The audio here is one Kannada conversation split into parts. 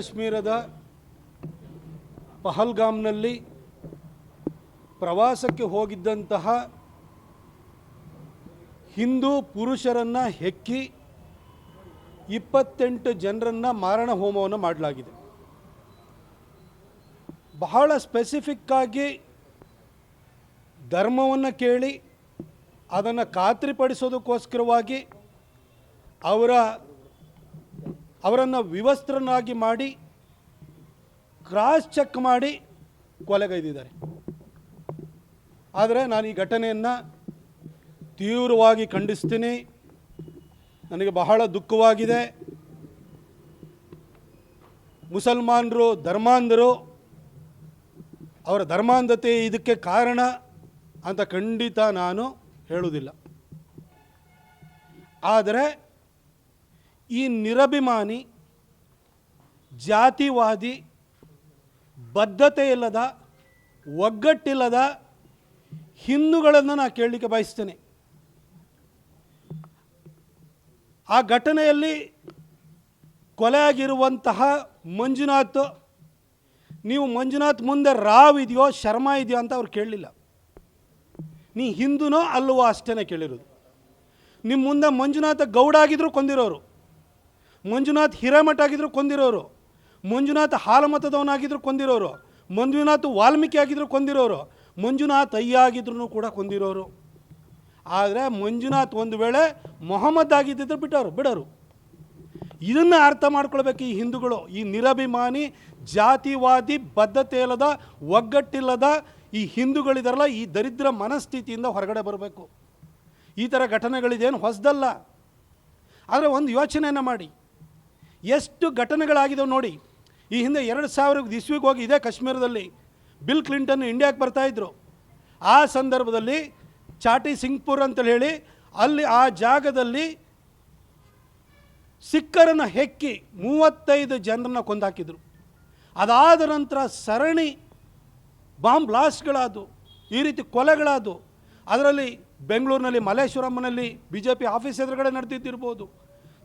ಕಾಶ್ಮೀರದ ಪಹಲ್ಗಾಮ್ನಲ್ಲಿ ಪ್ರವಾಸಕ್ಕೆ ಹೋಗಿದ್ದಂತಹ ಹಿಂದೂ ಪುರುಷರನ್ನು ಹೆಕ್ಕಿ ಇಪ್ಪತ್ತೆಂಟು ಜನರನ್ನು ಮಾರಣ ಹೋಮವನ್ನು ಮಾಡಲಾಗಿದೆ. ಬಹಳ ಸ್ಪೆಸಿಫಿಕ್ಕಾಗಿ ಧರ್ಮವನ್ನು ಕೇಳಿ, ಅದನ್ನು ಖಾತ್ರಿಪಡಿಸೋದಕ್ಕೋಸ್ಕರವಾಗಿ ಅವರ ಅವರನ್ನು ವಿವಸ್ತ್ರನಾಗಿ ಮಾಡಿ, ಕ್ರಾಸ್ ಚೆಕ್ ಮಾಡಿ ಕೊಲೆಗೈದಿದ್ದಾರೆ. ಆದರೆ ನಾನು ಈ ಘಟನೆಯನ್ನು ತೀವ್ರವಾಗಿ ಖಂಡಿಸ್ತೀನಿ. ನನಗೆ ಬಹಳ ದುಃಖವಾಗಿದೆ. ಮುಸಲ್ಮಾನರು, ಧರ್ಮಾಂಧರು, ಅವರ ಧರ್ಮಾಂಧತೆ ಇದಕ್ಕೆ ಕಾರಣ ಅಂತ ಖಂಡಿತ ನಾನು ಹೇಳುವುದಿಲ್ಲ. ಆದರೆ ಈ ನಿರಭಿಮಾನಿ, ಜಾತಿವಾದಿ ಬದ್ಧತೆ ಇಲ್ಲದ ಒಗ್ಗಟ್ಟಿಲ್ಲದ ಹಿಂದೂಗಳನ್ನು ನಾನು ಕೇಳಲಿಕ್ಕೆ ಬಯಸ್ತೇನೆ. ಆ ಘಟನೆಯಲ್ಲಿ ಕೊಲೆಯಾಗಿರುವಂತಹ ಮಂಜುನಾಥ್, ನೀವು ಮಂಜುನಾಥ್ ಮುಂದೆ ರಾವ್ ಇದೆಯೋ, ಶರ್ಮಾ ಇದೆಯೋ ಅಂತ ಅವ್ರು ಕೇಳಲಿಲ್ಲ. ನೀ ಹಿಂದೂನೋ ಅಲ್ಲವೋ ಅಷ್ಟೇ ಕೇಳಿರೋದು. ನಿಮ್ಮ ಮುಂದೆ ಮಂಜುನಾಥ ಗೌಡ ಆಗಿದ್ರು ಕೊಂದಿರೋರು. ಮಂಜುನಾಥ್ ಹಿರೇಮಠ ಆಗಿದ್ರು ಕೊಂದಿರೋರು. ಮಂಜುನಾಥ್ ಹಾಲಮತದವನಾಗಿದ್ರು ಕೊಂದಿರೋರು. ಮಂಜುನಾಥ್ ವಾಲ್ಮೀಕಿ ಆಗಿದ್ರು ಕೊಂದಿರೋರು. ಮಂಜುನಾಥ್ ಅಯ್ಯ ಆಗಿದ್ರು ಕೂಡ ಕೊಂದಿರೋರು. ಆದರೆ ಮಂಜುನಾಥ್ ಒಂದು ವೇಳೆ ಮೊಹಮ್ಮದ್ ಆಗಿದ್ದಿದ್ರೆ ಬಿಟ್ಟವರು, ಬಿಡೋರು. ಇದನ್ನು ಅರ್ಥ ಮಾಡ್ಕೊಳ್ಬೇಕು ಈ ಹಿಂದೂಗಳು. ಈ ನಿರಭಿಮಾನಿ, ಜಾತಿವಾದಿ, ಬದ್ಧತೆ ಇಲ್ಲದ, ಒಗ್ಗಟ್ಟಿಲ್ಲದ ಈ ಹಿಂದೂಗಳಿದಾರಲ್ಲ, ಈ ದರಿದ್ರ ಮನಸ್ಥಿತಿಯಿಂದ ಹೊರಗಡೆ ಬರಬೇಕು. ಈ ಥರ ಘಟನೆಗಳಿದೇನು ಹೊಸದಲ್ಲ. ಆದರೆ ಒಂದು ಯೋಚನೆಯನ್ನು ಮಾಡಿ. ಎಷ್ಟು ಘಟನೆಗಳಾಗಿದ್ದವು ನೋಡಿ. ಈ ಹಿಂದೆ ಎರಡು ಸಾವಿರ ಇಸ್ವಿಗೆ ಹೋಗಿ ಇದೇ ಕಾಶ್ಮೀರದಲ್ಲಿ ಬಿಲ್ ಕ್ಲಿಂಟನ್ ಇಂಡಿಯಾಕ್ಕೆ ಬರ್ತಾಯಿದ್ರು ಆ ಸಂದರ್ಭದಲ್ಲಿ ಚಾಟಿ ಸಿಂಗ್ಪುರ್ ಅಂತೇಳಿ ಹೇಳಿ ಅಲ್ಲಿ ಆ ಜಾಗದಲ್ಲಿ ಸಿಕ್ಕರನ್ನು ಹೆಕ್ಕಿ ಮೂವತ್ತೈದು ಜನರನ್ನ ಕೊಂದಾಕಿದ್ರು. ಅದಾದ ನಂತರ ಸರಣಿ ಬಾಂಬ್ ಬ್ಲಾಸ್ಟ್ಗಳಾದವು. ಈ ರೀತಿ ಕೊಲೆಗಳಾದವು. ಅದರಲ್ಲಿ ಬೆಂಗಳೂರಿನಲ್ಲಿ ಮಲ್ಲೇಶ್ವರಮ್ಮನಲ್ಲಿ ಬಿ ಜೆ ಪಿ ಆಫೀಸ್ ಎದುರುಗಡೆ ನಡೆದಿದ್ದಿರ್ಬೋದು.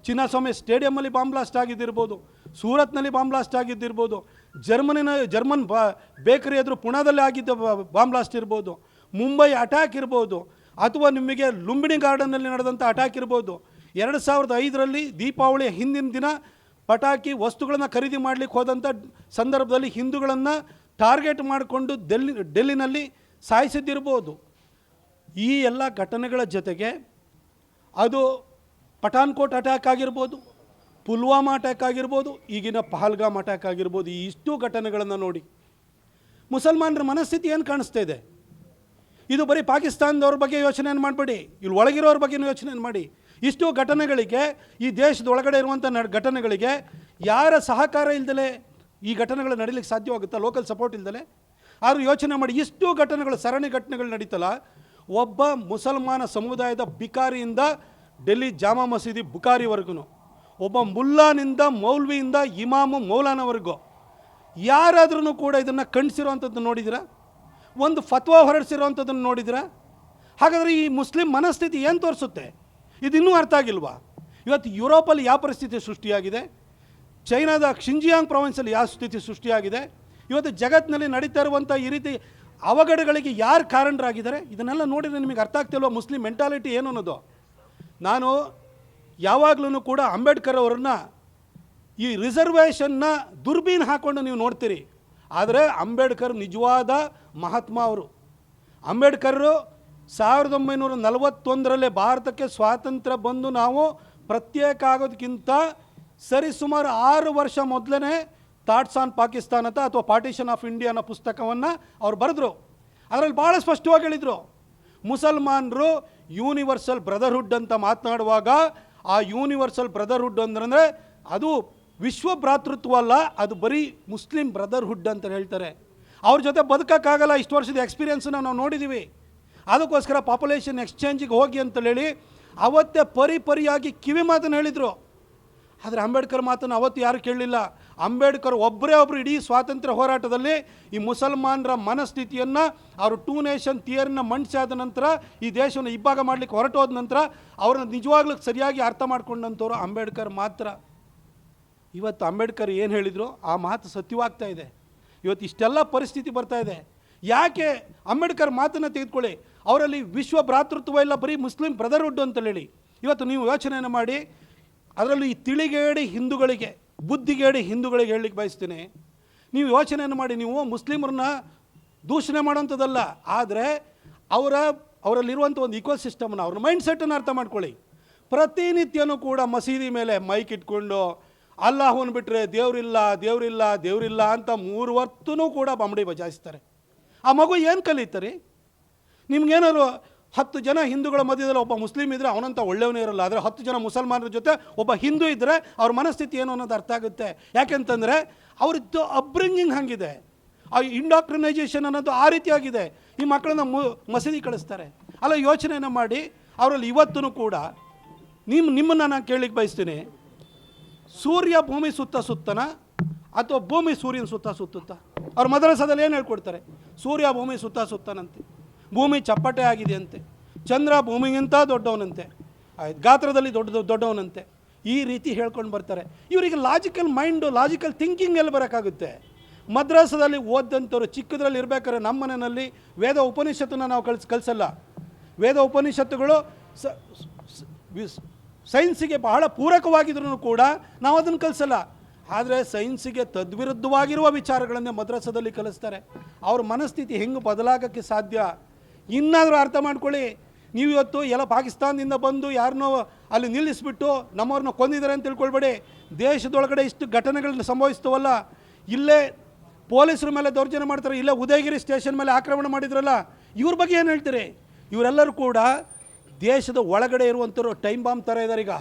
ಚಿನ್ನಸ್ವಾಮಿ ಸ್ಟೇಡಿಯಮ್ಮಲ್ಲಿ ಬಾಂಬ್ ಬ್ಲಾಸ್ಟ್ ಆಗಿದ್ದಿರ್ಬೋದು, ಸೂರತ್ನಲ್ಲಿ ಬಾಂಬ್ ಬ್ಲಾಸ್ಟ್ ಆಗಿದ್ದಿರ್ಬೋದು, ಜರ್ಮನಿನ, ಜರ್ಮನ್ ಬಾ, ಬೇಕರಿ ಎದುರು ಪುಣಾದಲ್ಲಿ ಆಗಿದ್ದ ಬ- ಬಾಂಬ್ ಬ್ಲಾಸ್ಟ್ ಇರ್ಬೋದು, ಮುಂಬೈ ಅಟ್ಯಾಕ್ ಇರ್ಬೋದು, ಅಥವಾ ನಿಮಗೆ ಲುಂಬಿನಿ ಗಾರ್ಡನ್ನಲ್ಲಿ ನಡೆದಂಥ ಅಟ್ಯಾಕ್ ಇರ್ಬೋದು, ಎರಡು ಸಾವಿರದ ಐದರಲ್ಲಿ ದೀಪಾವಳಿಯ ಹಿಂದಿನ ದಿನ ಪಟಾಕಿ ವಸ್ತುಗಳನ್ನು ಖರೀದಿ ಮಾಡಲಿಕ್ಕೆ ಹೋದಂಥ ಸಂದರ್ಭದಲ್ಲಿ ಹಿಂದೂಗಳನ್ನು ಟಾರ್ಗೆಟ್ ಮಾಡಿಕೊಂಡು ಡೆಲ್ಲಿ ಡೆಲ್ಲಿನಲ್ಲಿ ಸಾಯಿಸಿದ್ದಿರ್ಬೋದು. ಈ ಎಲ್ಲ ಘಟನೆಗಳ ಜೊತೆಗೆ ಅದು ಪಠಾನ್ಕೋಟ್ ಅಟ್ಯಾಕ್ ಆಗಿರ್ಬೋದು, ಪುಲ್ವಾಮಾ ಅಟ್ಯಾಕ್ ಆಗಿರ್ಬೋದು, ಈಗಿನ ಪಹಲ್ಗಾಮ್ ಅಟ್ಯಾಕ್ ಆಗಿರ್ಬೋದು, ಈ ಇಷ್ಟು ಘಟನೆಗಳನ್ನು ನೋಡಿ. ಮುಸಲ್ಮಾನರ ಮನಸ್ಥಿತಿ ಏನು ಕಾಣಿಸ್ತಾ ಇದೆ? ಇದು ಬರೀ ಪಾಕಿಸ್ತಾನದವ್ರ ಬಗ್ಗೆ ಯೋಚನೆ ಮಾಡಬೇಡಿ, ಇಲ್ಲಿ ಒಳಗಿರೋರ ಬಗ್ಗೆ ಯೋಚನೆ ಮಾಡಿ? ಇಷ್ಟು ಘಟನೆಗಳಿಗೆ, ಈ ದೇಶದ ಒಳಗಡೆ ಇರುವಂಥ ನ ಘಟನೆಗಳಿಗೆ ಯಾರ ಸಹಕಾರ ಇಲ್ದಲೆ ಈ ಘಟನೆಗಳು ನಡೀಲಿಕ್ಕೆ ಸಾಧ್ಯವಾಗುತ್ತಾ? Local support ಇಲ್ದಲೆ? ಆದರೂ ಯೋಚನೆ ಮಾಡಿ, ಇಷ್ಟು ಘಟನೆಗಳು, ಸರಣಿ ಘಟನೆಗಳು ನಡೀತಲ್ಲ, ಒಬ್ಬ ಮುಸಲ್ಮಾನ ಸಮುದಾಯದ ಬಿಕಾರಿಯಿಂದ ಡೆಲ್ಲಿ ಜಾಮಾ ಮಸೀದಿ ಬುಕಾರಿವರೆಗೂ ಒಬ್ಬ ಮುಲ್ಲಾನಿಂದ ಮೌಲ್ವಿಯಿಂದ ಇಮಾಮು ಮೌಲಾನವರೆಗೂ ಯಾರಾದ್ರೂ ಕೂಡ ಇದನ್ನು ಖಂಡಿಸಿರುವಂಥದ್ದು ನೋಡಿದಿರ ಒಂದು ಫತ್ವಾ ಹೊರಡಿಸಿರುವಂಥದ್ದನ್ನು ನೋಡಿದಿರ ಹಾಗಾದರೆ ಈ ಮುಸ್ಲಿಂ ಮನಸ್ಥಿತಿ ಏನು ತೋರಿಸುತ್ತೆ? ಇದಿನ್ನೂ ಅರ್ಥ ಆಗಿಲ್ವಾ? ಇವತ್ತು ಯುರೋಪಲ್ಲಿ ಯಾವ ಪರಿಸ್ಥಿತಿ ಸೃಷ್ಟಿಯಾಗಿದೆ? ಚೈನಾದ ಕ್ಷಿಂಜಿಯಾಂಗ್ ಪ್ರಾವಿನ್ಸಲ್ಲಿ ಯಾವ ಸ್ಥಿತಿ ಸೃಷ್ಟಿಯಾಗಿದೆ? ಇವತ್ತು ಜಗತ್ತಿನಲ್ಲಿ ನಡೀತಾ ಇರುವಂಥ ಈ ರೀತಿ ಅವಘಡಗಳಿಗೆ ಯಾರು ಕಾರಣರಾಗಿದ್ದಾರೆ? ಇದನ್ನೆಲ್ಲ ನೋಡಿದರೆ ನಿಮಗೆ ಅರ್ಥ ಆಗ್ತಿಲ್ವ ಮುಸ್ಲಿಂ ಮೆಂಟಾಲಿಟಿ ಏನು ಅನ್ನೋದು? ನಾನು ಯಾವಾಗಲೂ ಕೂಡ ಅಂಬೇಡ್ಕರ್ ಅವರನ್ನ ಈ ರಿಸರ್ವೇಷನ್ನ ದುರ್ಬೀನ್ ಹಾಕ್ಕೊಂಡು ನೀವು ನೋಡ್ತೀರಿ. ಆದರೆ ಅಂಬೇಡ್ಕರ್ ನಿಜವಾದ ಮಹಾತ್ಮ ಅವರು. ಅಂಬೇಡ್ಕರ್ರು ಸಾವಿರದ ಒಂಬೈನೂರ ನಲವತ್ತೊಂದರಲ್ಲೇ ಭಾರತಕ್ಕೆ ಸ್ವಾತಂತ್ರ್ಯ ಬಂದು ನಾವು ಪ್ರತ್ಯೇಕ ಆಗೋದಕ್ಕಿಂತ ಸರಿಸುಮಾರು ಆರು ವರ್ಷ ಮೊದಲೇ ಥಾಟ್ಸ್ ಆನ್ ಪಾಕಿಸ್ತಾನ ಅಥವಾ ಪಾರ್ಟಿಷನ್ ಆಫ್ ಇಂಡಿಯಾ ಅನ್ನೋ ಪುಸ್ತಕವನ್ನು ಅವ್ರು ಬರೆದ್ರು. ಅದರಲ್ಲಿ ಭಾಳ ಸ್ಪಷ್ಟವಾಗಿ ಹೇಳಿದರು. ಮುಸಲ್ಮಾನರು ಯೂನಿವರ್ಸಲ್ ಬ್ರದರ್ಹುಡ್ ಅಂತ ಮಾತನಾಡುವಾಗ ಆ ಯೂನಿವರ್ಸಲ್ ಬ್ರದರ್ಹುಡ್ ಅಂದ್ರೆ ಅದು ವಿಶ್ವ ಭ್ರಾತೃತ್ವ ಅಲ್ಲ, ಅದು ಬರೀ ಮುಸ್ಲಿಂ ಬ್ರದರ್ಹುಡ್ ಅಂತ ಹೇಳ್ತಾರೆ. ಅವ್ರ ಜೊತೆ ಬದುಕೋಕ್ಕಾಗಲ್ಲ, ಇಷ್ಟು ವರ್ಷದ ಎಕ್ಸ್ಪೀರಿಯನ್ಸನ್ನ ನಾವು ನೋಡಿದ್ದೀವಿ ಅದಕ್ಕೋಸ್ಕರ ಪಾಪ್ಯುಲೇಷನ್ ಎಕ್ಸ್ಚೇಂಜಿಗೆ ಹೋಗಿ ಅಂತ ಹೇಳಿ ಅವತ್ತೇ ಪರಿ ಪರಿಯಾಗಿ ಕಿವಿ ಮಾತನ್ನು ಹೇಳಿದರು. ಆದರೆ ಅಂಬೇಡ್ಕರ್ ಮಾತನ್ನು ಅವತ್ತು ಯಾರು ಕೇಳಲಿಲ್ಲ? ಅಂಬೇಡ್ಕರ್ ಒಬ್ಬರೇ ಒಬ್ಬರು ಇಡೀ ಸ್ವಾತಂತ್ರ್ಯ ಹೋರಾಟದಲ್ಲಿ ಈ ಮುಸಲ್ಮಾನರ ಮನಸ್ಥಿತಿಯನ್ನು, ಅವರು ಟೂ ನೇಷನ್ ಥಿಯರಿನ ಮಂಡಿಸಾದ ನಂತರ ಈ ದೇಶವನ್ನು ಇಬ್ಬಾಗ ಮಾಡಲಿಕ್ಕೆ ಹೊರಟೋದ ನಂತರ ಅವ್ರನ್ನ ನಿಜವಾಗ್ಲೂ ಸರಿಯಾಗಿ ಅರ್ಥ ಮಾಡ್ಕೊಂಡಂಥವ್ರು ಅಂಬೇಡ್ಕರ್ ಮಾತ್ರ. ಇವತ್ತು ಅಂಬೇಡ್ಕರ್ ಏನು ಹೇಳಿದರು? ಆ ಮಾತು ಸತ್ಯವಾಗ್ತಾ ಇದೆ. ಇವತ್ತು ಇಷ್ಟೆಲ್ಲ ಪರಿಸ್ಥಿತಿ ಬರ್ತಾ ಇದೆ. ಯಾಕೆ ಅಂಬೇಡ್ಕರ್ ಮಾತನ್ನು ತೆಗೆದುಕೊಳ್ಳಿ? ಅವರಲ್ಲಿ ವಿಶ್ವ ಭ್ರಾತೃತ್ವ ಇಲ್ಲ, ಬರೀ ಮುಸ್ಲಿಂ ಬ್ರದರ್ಹುಡ್ ಅಂತ ಹೇಳಿ. ಇವತ್ತು ನೀವು ಯೋಚನೆಯನ್ನು ಮಾಡಿ, ಅದರಲ್ಲೂ ಈ ತಿಳಿಗೇಡಿ ಹಿಂದೂಗಳಿಗೆ ಬುದ್ಧಿಗೇಡಿ ಹಿಂದೂಗಳಿಗೆ ಹೇಳಲಿಕ್ಕೆ ಬಯಸ್ತೀನಿ. ನೀವು ಯೋಚನೆಯನ್ನು ಮಾಡಿ, ನೀವು ಮುಸ್ಲಿಮರನ್ನ ದೂಷಣೆ ಮಾಡೋಂಥದ್ದಲ್ಲ ಆದರೆ ಅವರ, ಅವರಲ್ಲಿರುವಂಥ ಒಂದು ಇಕೋ ಸಿಸ್ಟಮ್ನ ಅವ್ರ ಮೈಂಡ್ ಸೆಟ್ಟನ್ನು ಅರ್ಥ ಮಾಡ್ಕೊಳ್ಳಿ. ಪ್ರತಿನಿತ್ಯನೂ ಕೂಡ ಮಸೀದಿ ಮೇಲೆ ಮೈಕ್ ಇಟ್ಕೊಂಡು, ಅಲ್ಲಾಹುವನ್ನು ಬಿಟ್ಟರೆ ದೇವರಿಲ್ಲ ದೇವರಿಲ್ಲ ದೇವರಿಲ್ಲ ಅಂತ ಮೂರು ಹೊತ್ತೂ ಕೂಡ ಬಂಬಡಿ ಬಜಾಯಿಸ್ತಾರೆ ಆ ಮಗು ಏನು ಕಲಿತಾರೆ? ನಿಮ್ಗೇನಾದ್ರು ಹತ್ತು ಜನ ಹಿಂದೂಗಳ ಮಧ್ಯದಲ್ಲಿ ಒಬ್ಬ ಮುಸ್ಲಿಂ ಇದ್ದರೆ ಅವನಂತ ಒಳ್ಳೆಯವನೇ ಇರಲ್ಲ. ಆದರೆ ಹತ್ತು ಜನ ಮುಸಲ್ಮಾನರ ಜೊತೆ ಒಬ್ಬ ಹಿಂದೂ ಇದ್ದರೆ ಅವ್ರ ಮನಸ್ಥಿತಿ ಏನು ಅನ್ನೋದು ಅರ್ಥ ಆಗುತ್ತೆ. ಯಾಕೆಂತಂದರೆ ಅವ್ರದ್ದು ಅಪ್ಬ್ರಿಂಗಿಂಗ್ ಹಾಗಿದೆ. ಆ ಇಂಡಾಕ್ರನೈಜೇಷನ್ ಅನ್ನೋದು ಆ ರೀತಿಯಾಗಿದೆ ಈ ಮಕ್ಕಳನ್ನ ಮು, ಮಸೀದಿ ಕಳಿಸ್ತಾರೆ. ಅಲ್ಲ, ಯೋಚನೆಯನ್ನು ಮಾಡಿ. ಅವರಲ್ಲಿ ಇವತ್ತೂ ಕೂಡ ನಿಮ್ಮ ನಿಮ್ಮನ್ನು ನಾನು ಕೇಳಲಿಕ್ಕೆ ಬಯಸ್ತೀನಿ. ಸೂರ್ಯ ಭೂಮಿ ಸುತ್ತ ಸುತ್ತನ ಅಥವಾ ಭೂಮಿ ಸೂರ್ಯನ ಸುತ್ತ ಸುತ್ತುತ್ತ? ಅವ್ರ ಮದರಸದಲ್ಲಿ ಏನು ಹೇಳ್ಕೊಡ್ತಾರೆ? ಸೂರ್ಯ ಭೂಮಿ ಸುತ್ತ ಸುತ್ತನಂತೆ. ಭೂಮಿ ಚಪ್ಪಟೆ ಆಗಿದೆ ಅಂತೆ ಚಂದ್ರ ಭೂಮಿಗಿಂತ ದೊಡ್ಡವನಂತೆ. ಗಾತ್ರದಲ್ಲಿ ದೊಡ್ಡ ದೊಡ್ಡವನಂತೆ. ಈ ರೀತಿ ಹೇಳ್ಕೊಂಡು ಬರ್ತಾರೆ. ಇವರಿಗೆ ಲಾಜಿಕಲ್ ಮೈಂಡು ಲಾಜಿಕಲ್ ಥಿಂಕಿಂಗ್ ಎಲ್ಲಿ ಬರೋಕ್ಕಾಗುತ್ತೆ? ಮದ್ರಾಸದಲ್ಲಿ ಓದಂಥವ್ರು ಚಿಕ್ಕದ್ರಲ್ಲಿ ಇರಬೇಕಾದ್ರೆ ನಮ್ಮ ಮನೆಯಲ್ಲಿ ವೇದ ಉಪನಿಷತ್ತನ್ನು ನಾವು ಕಳ್ಸಿ, ಕಲಿಸಲ್ಲ. ವೇದ ಉಪನಿಷತ್ತುಗಳು ಸೈನ್ಸಿಗೆ ಬಹಳ ಪೂರಕವಾಗಿದ್ರೂ ಕೂಡ ನಾವು ಅದನ್ನು ಕಲಿಸಲ್ಲ. ಆದರೆ ಸೈನ್ಸಿಗೆ ತದ್ವಿರುದ್ಧವಾಗಿರುವ ವಿಚಾರಗಳನ್ನೇ ಮದ್ರಾಸದಲ್ಲಿ ಕಲಿಸ್ತಾರೆ. ಅವ್ರ ಮನಸ್ಥಿತಿ ಹೆಂಗೆ ಬದಲಾಗೋಕ್ಕೆ ಸಾಧ್ಯ? ಇನ್ನಾದರೂ ಅರ್ಥ ಮಾಡ್ಕೊಳ್ಳಿ. ನೀವು ಇವತ್ತು ಎಲ್ಲ ಪಾಕಿಸ್ತಾನದಿಂದ ಬಂದು ಯಾರನ್ನೋ ಅಲ್ಲಿ ನಿಲ್ಲಿಸ್ಬಿಟ್ಟು ನಮ್ಮವ್ರನ್ನ ಕೊಂದಿದ್ದಾರೆ ಅಂತ ತಿಳ್ಕೊಳ್ಬೇಡಿ. ದೇಶದೊಳಗಡೆ ಇಷ್ಟು ಘಟನೆಗಳನ್ನ ಸಂಭವಿಸ್ತವಲ್ಲ. ಇಲ್ಲೇ ಪೊಲೀಸರ ಮೇಲೆ ದೌರ್ಜನ್ಯ ಮಾಡ್ತಾರೆ, ಇಲ್ಲೇ ಉದಯಗಿರಿ ಸ್ಟೇಷನ್ ಮೇಲೆ ಆಕ್ರಮಣ ಮಾಡಿದ್ರಲ್ಲ, ಇವ್ರ ಬಗ್ಗೆ ಏನು ಹೇಳ್ತೀರಿ? ಇವರೆಲ್ಲರೂ ಕೂಡ ದೇಶದ ಒಳಗಡೆ ಇರುವಂಥವ್ರು ಟೈಮ್ ಬಾಂಬ್ ಥರ ಇದ್ದಾರೆ ಈಗ.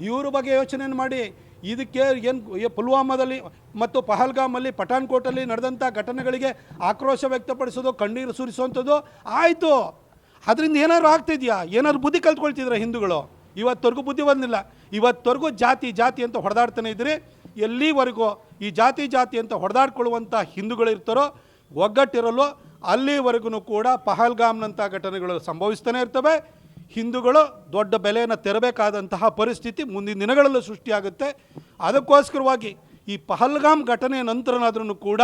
ಇವ್ರ ಬಗ್ಗೆ ಯೋಚನೆಯನ್ನು ಮಾಡಿ ಇದಕ್ಕೆ ಏನು ಪುಲ್ವಾಮಾದಲ್ಲಿ ಮತ್ತು ಪಹಲ್ಗಾಮಲ್ಲಿ ಪಠಾನ್ಕೋಟಲ್ಲಿ ನಡೆದಂಥ ಘಟನೆಗಳಿಗೆ ಆಕ್ರೋಶ ವ್ಯಕ್ತಪಡಿಸೋದು, ಕಣ್ಣೀರು ಸುರಿಸುವಂಥದ್ದು ಆಯಿತು. ಅದರಿಂದ ಏನಾದ್ರು ಆಗ್ತಿದ್ಯಾ? ಏನಾದ್ರು ಬುದ್ಧಿ ಕಲ್ತ್ಕೊಳ್ತಿದ್ರೆ ಹಿಂದೂಗಳು? ಇವತ್ತವರೆಗೂ ಬುದ್ಧಿ ಬಂದಿಲ್ಲ. ಇವತ್ತವರೆಗೂ ಜಾತಿ ಜಾತಿ ಅಂತ ಹೊಡೆದಾಡ್ತಾನೆ ಇದ್ರಿ ಎಲ್ಲಿವರೆಗೂ ಈ ಜಾತಿ ಜಾತಿ ಅಂತ ಹೊಡೆದಾಡ್ಕೊಳ್ಳುವಂಥ ಹಿಂದೂಗಳು ಇರ್ತಾರೋ ಒಗ್ಗಟ್ಟಿರಲು ಅಲ್ಲಿವರೆಗೂ ಕೂಡ ಪಹಲ್ಗಾಮ್ನಂಥ ಘಟನೆಗಳು ಸಂಭವಿಸ್ತಾನೆ ಇರ್ತವೆ. ಹಿಂದೂಗಳು ದೊಡ್ಡ ಬೆಲೆಯನ್ನು ತೆರಬೇಕಾದಂತಹ ಪರಿಸ್ಥಿತಿ ಮುಂದಿನ ದಿನಗಳಲ್ಲೂ ಸೃಷ್ಟಿಯಾಗುತ್ತೆ. ಅದಕ್ಕೋಸ್ಕರವಾಗಿ ಈ ಪಹಲ್ಗಾಮ್ ಘಟನೆಯ ನಂತರನಾದ್ರೂ ಕೂಡ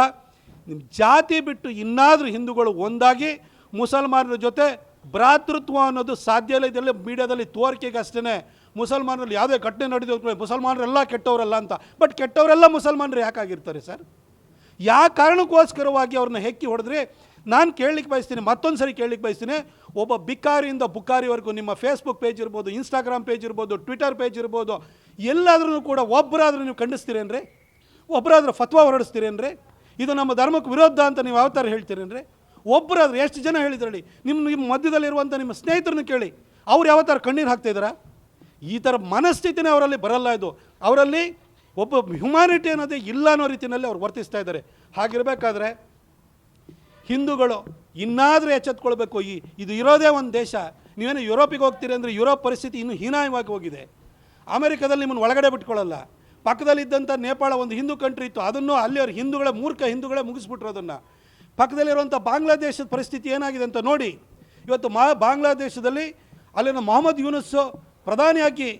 ಜಾತಿ ಬಿಟ್ಟು ಇನ್ನಾದರೂ ಹಿಂದೂಗಳು ಒಂದಾಗಿ ಮುಸಲ್ಮಾನರ ಜೊತೆ ಭ್ರಾತೃತ್ವ ಅನ್ನೋದು ಸಾಧ್ಯ ಇಲ್ಲ. ಇದೆಲ್ಲ ಮೀಡಿಯಾದಲ್ಲಿ ತೋರಿಕೆಗೆ ಅಷ್ಟೇ ಮುಸಲ್ಮಾನರಲ್ಲಿ ಯಾವುದೇ ಘಟನೆ ನಡೆದು ಮುಸಲ್ಮಾನರೆಲ್ಲ ಕೆಟ್ಟವರಲ್ಲ ಅಂತ. ಬಟ್ ಕೆಟ್ಟವರೆಲ್ಲ ಮುಸಲ್ಮಾನರು ಯಾಕಾಗಿರ್ತಾರೆ ಸರ್? ಯಾವ ಕಾರಣಕ್ಕೋಸ್ಕರವಾಗಿ ಅವ್ರನ್ನ ಹೆಕ್ಕಿ ಹೊಡೆದ್ರೆ ನಾನು ಕೇಳಲಿಕ್ಕೆ ಬಯಸ್ತೀನಿ ಮತ್ತೊಂದು ಸರಿ ಕೇಳಲಿಕ್ಕೆ ಬಯಸ್ತೀನಿ. ಒಬ್ಬ ಬಿಕಾರಿಯಿಂದ ಬುಕಾರಿವರೆಗೂ ನಿಮ್ಮ ಫೇಸ್ಬುಕ್ ಪೇಜ್ ಇರ್ಬೋದು ಇನ್ಸ್ಟಾಗ್ರಾಮ್ ಪೇಜ್ ಇರ್ಬೋದು ಟ್ವಿಟರ್ ಪೇಜ್ ಇರ್ಬೋದು ಎಲ್ಲಾದ್ರೂ ಕೂಡ ಒಬ್ಬರಾದರೂ ನೀವು ಖಂಡಿಸ್ತೀರೇನ್ರಿ? ಒಬ್ಬರಾದ್ರೂ ಫತ್ವಾ ಹೊರಡಿಸ್ತೀರೇನ್ರಿ? ಇದು ನಮ್ಮ ಧರ್ಮಕ್ಕೆ ವಿರೋಧ ಅಂತ ನೀವು ಯಾವ ಥರ ಹೇಳ್ತೀರೇನ್ರಿ? ಒಬ್ಬರಾದ್ರೂ ಎಷ್ಟು ಜನ ಹೇಳಿದ್ರಲ್ಲಿ? ನಿಮ್ಮ ನಿಮ್ಮ ಮಧ್ಯದಲ್ಲಿರುವಂಥ ನಿಮ್ಮ ಸ್ನೇಹಿತರನ್ನು ಕೇಳಿ. ಅವ್ರು ಯಾವ ಥರ ಕಣ್ಣೀರು ಹಾಕ್ತಾಯಿದ್ದಾರಾ ಈ ಥರ ಮನಸ್ಥಿತಿನೇ ಅವರಲ್ಲಿ ಬರಲ್ಲ ಇದು. ಅವರಲ್ಲಿ ಒಬ್ಬ ಹ್ಯುಮ್ಯಾನಿಟಿ ಅನ್ನೋದೇ ಇಲ್ಲ ಅನ್ನೋ ರೀತಿಯಲ್ಲಿ ಅವ್ರು ವರ್ತಿಸ್ತಾ ಇದ್ದಾರೆ. ಹಾಗಿರಬೇಕಾದ್ರೆ ಹಿಂದೂಗಳು ಇನ್ನಾದರೂ ಎಚ್ಚೆತ್ಕೊಳ್ಬೇಕು. ಈ ಇದು ಇರೋದೇ ಒಂದು ದೇಶ. ನೀವೇನು ಯುರೋಪಿಗೆ ಹೋಗ್ತೀರಿ ಅಂದರೆ ಯುರೋಪ್ ಪರಿಸ್ಥಿತಿ ಇನ್ನೂ ಹೀನಾಯವಾಗಿ ಹೋಗಿದೆ. ಅಮೆರಿಕದಲ್ಲಿ ನಿಮ್ಮನ್ನು ಒಳಗಡೆ ಬಿಟ್ಕೊಳ್ಳಲ್ಲ. ಪಕ್ಕದಲ್ಲಿದ್ದಂಥ ನೇಪಾಳ ಒಂದು ಹಿಂದೂ ಕಂಟ್ರಿ ಇತ್ತು. ಅದನ್ನು ಅಲ್ಲಿ ಅವ್ರ ಹಿಂದೂಗಳ ಮೂರ್ಖ ಹಿಂದೂಗಳೇ ಮುಗಿಸ್ಬಿಟ್ರು ಅದನ್ನು. ಪಕ್ಕದಲ್ಲಿರುವಂಥ ಬಾಂಗ್ಲಾದೇಶದ ಪರಿಸ್ಥಿತಿ ಏನಾಗಿದೆ ಅಂತ ನೋಡಿ. ಇವತ್ತು ಮಾ ಬಾಂಗ್ಲಾದೇಶದಲ್ಲಿ ಅಲ್ಲಿನ ಮೊಹಮ್ಮದ್ ಯೂನುಸ್ಸು ಪ್ರಧಾನಿಯಾಗಿ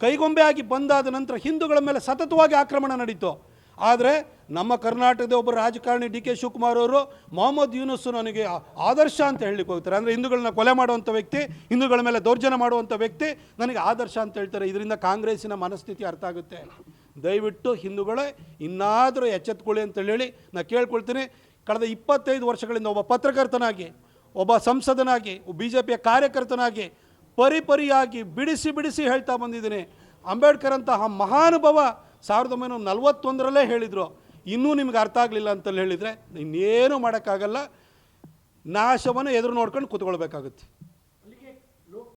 ಕೈಗೊಂಬೆ ಆಗಿ ಬಂದಾದ ನಂತರ ಹಿಂದೂಗಳ ಮೇಲೆ ಸತತವಾಗಿ ಆಕ್ರಮಣ ನಡೀತು. ಆದರೆ ನಮ್ಮ ಕರ್ನಾಟಕದ ಒಬ್ಬ ರಾಜಕಾರಣಿ ಡಿ ಕೆ ಶಿವಕುಮಾರ್ ಅವರು ಮೊಹಮ್ಮದ್ ಯೂನುಸ್ ನನಗೆ ಆದರ್ಶ ಅಂತ ಹೇಳಲಿಕ್ಕೆ ಹೋಗ್ತಾರೆ. ಅಂದರೆ ಹಿಂದೂಗಳನ್ನ ಕೊಲೆ ಮಾಡುವಂಥ ವ್ಯಕ್ತಿ, ಹಿಂದೂಗಳ ಮೇಲೆ ದೌರ್ಜನ್ಯ ಮಾಡುವಂಥ ವ್ಯಕ್ತಿ ನನಗೆ ಆದರ್ಶ ಅಂತ ಹೇಳ್ತಾರೆ. ಇದರಿಂದ ಕಾಂಗ್ರೆಸ್ಸಿನ ಮನಸ್ಥಿತಿ ಅರ್ಥ ಆಗುತ್ತೆ. ದಯವಿಟ್ಟು ಹಿಂದೂಗಳೇ, ಇನ್ನಾದರೂ ಎಚ್ಚೆತ್ಕೊಳ್ಳಿ ಅಂತ ಹೇಳಿ ನಾನು ಕೇಳ್ಕೊಳ್ತೀನಿ. ಕಳೆದ ಇಪ್ಪತ್ತೈದು ವರ್ಷಗಳಿಂದ ಒಬ್ಬ ಪತ್ರಕರ್ತನಾಗಿ, ಒಬ್ಬ ಸಂಸದನಾಗಿ ಬಿ ಜೆ ಪಿಯ ಕಾರ್ಯಕರ್ತನಾಗಿ ಪರಿಪರಿಯಾಗಿ ಬಿಡಿಸಿ ಬಿಡಿಸಿ ಹೇಳ್ತಾ ಬಂದಿದ್ದೀನಿ. ಅಂಬೇಡ್ಕರ್ ಅಂತಹ ಮಹಾನುಭವ ಸಾವಿರದ ಒಂಬೈನೂರ ನಲವತ್ತೊಂದರಲ್ಲೇ ಹೇಳಿದರು. ಇನ್ನೂ ನಿಮ್ಗೆ ಅರ್ಥ ಆಗಲಿಲ್ಲ ಅಂತಲ್ಲಿ ಹೇಳಿದರೆ ಇನ್ನೇನು ಮಾಡೋಕ್ಕಾಗಲ್ಲ ನಾಶವನ್ನು ಎದುರು ನೋಡ್ಕೊಂಡು ಕೂತ್ಕೊಳ್ಬೇಕಾಗುತ್ತೆ.